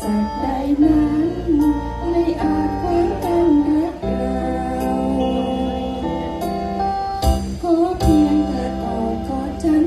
สัตว์ใดนั้น ไม่อาจควางกันรักเราขอเพียงเธอต่อกอดฉัน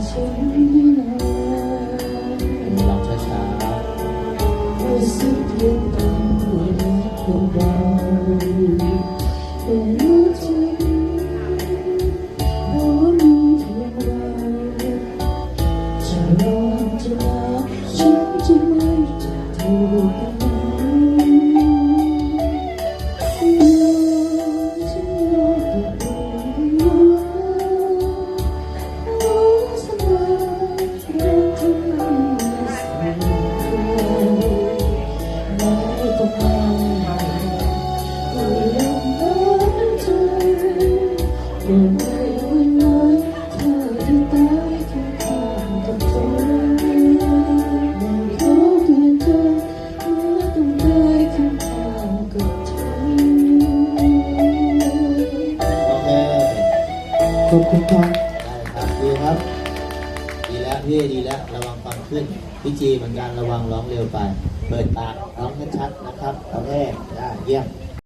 ลองช้ารู้สึกยังต้องรักของเราแต่รู้จักเพราะมีเพียงเราจะรอจะหนาวฉันจะไม่จาก โอเคขอบคุณครับได้ครับดีครับ ดีแล้วพี่ดีแล้ว ระวังฟังขึ้น พี่จีเหมือนกันระวังร้องเร็วไป เปิดปากร้องชัดๆนะครับโอเคได้เยี่ยม